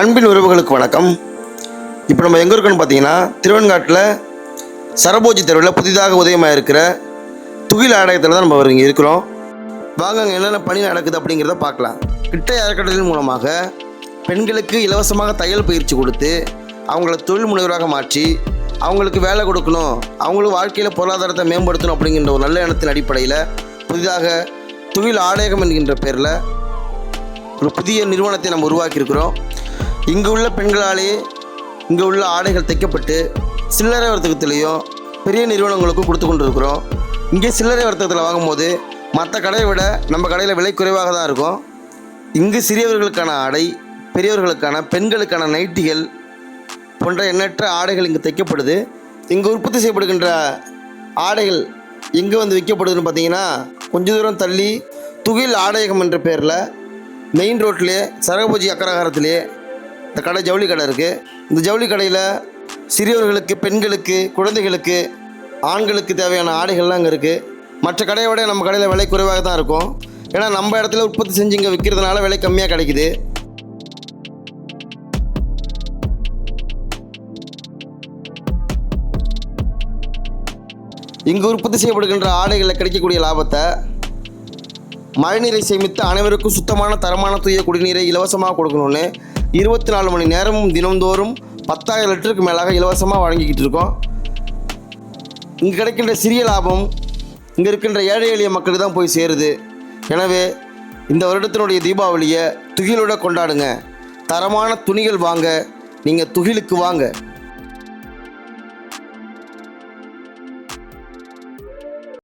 அன்பின் உறவுகளுக்கு வணக்கம். இப்போ நம்ம எங்கே இருக்கோன்னு பார்த்தீங்கன்னா திருவெண்காட்டில் சரபோஜி தெருவில் புதிதாக உதயமாக இருக்கிற துகில் ஆலயத்தில் தான் நம்ம இங்கே இருக்கிறோம். வாங்க அங்கே என்னென்ன பணி நடக்குது அப்படிங்கிறத பார்க்கலாம். கிட்ட அறக்கட்டளின் மூலமாக பெண்களுக்கு இலவசமாக தையல் பயிற்சி கொடுத்து அவங்கள தொழில் முனைவராக மாற்றி அவங்களுக்கு வேலை கொடுக்கணும் அவங்களும் வாழ்க்கையில் பொருளாதாரத்தை மேம்படுத்தணும் அப்படிங்கிற ஒரு நல்ல எண்ணத்தின் அடிப்படையில் புதிதாக துகில் ஆலயகம் என்கின்ற பேரில் ஒரு புதிய நிறுவனத்தை நம்ம உருவாக்கியிருக்கிறோம். இங்கு உள்ள பெண்களாலேயே இங்கே உள்ள ஆடைகள் தைக்கப்பட்டு சில்லறை வர்த்தகத்திலையும் பெரிய நிறுவனங்களுக்கும் கொடுத்து கொண்டு இருக்கிறோம் இங்கே சில்லறை வர்த்தகத்தில் வாங்கும்போது மற்ற கடையை விட நம்ம கடையில் விலை குறைவாக தான் இருக்கும். இங்கு சிறியவர்களுக்கான ஆடை பெரியவர்களுக்கான பெண்களுக்கான நைட்டிகள் போன்ற எண்ணற்ற ஆடைகள் இங்கு தைக்கப்படுது. இங்கு உற்பத்தி செய்யப்படுகின்ற ஆடைகள் எங்கே வந்து விற்கப்படுதுன்னு பார்த்தீங்கன்னா கொஞ்ச தூரம் தள்ளி துகில் ஆடையகம் என்ற பேரில் மெயின் ரோட்லேயே சரகபூஜி அக்கரகாரத்திலே இந்த கடை ஜவுளி கடை இருக்குது இந்த ஜவுளி கடையில் சிறியவர்களுக்கு பெண்களுக்கு குழந்தைகளுக்கு ஆண்களுக்கு தேவையான ஆடைகள்லாம் அங்கே இருக்குது மற்ற கடையை விட நம்ம கடையில் விலை குறைவாக தான் இருக்கும். ஏன்னா நம்ம இடத்துல உற்பத்தி செஞ்சு இங்கே விற்கிறதுனால விலை கம்மியாக கிடைக்குது. இங்கு உற்பத்தி செய்யப்படுகின்ற ஆடைகளில் கிடைக்கக்கூடிய லாபத்தை மழைநீரை சேமித்து அனைவருக்கும் சுத்தமான தரமான தூய குடிநீரை இலவசமாக கொடுக்கணும்னு இருபத்தி நாலு மணி நேரமும் தினம்தோறும் பத்தாயிரம் லிட்டருக்கு மேலாக இலவசமாக வழங்கிக்கிட்டு இருக்கோம். இங்கே கிடைக்கின்ற சிறிய லாபம் இங்கே இருக்கின்ற ஏழை எளிய மக்களுக்கு தான் போய் சேருது. எனவே இந்த வருடத்தினுடைய தீபாவளியை துகிலோட கொண்டாடுங்க. தரமான துணிகள் வாங்க நீங்கள் துகிலுக்கு வாங்க.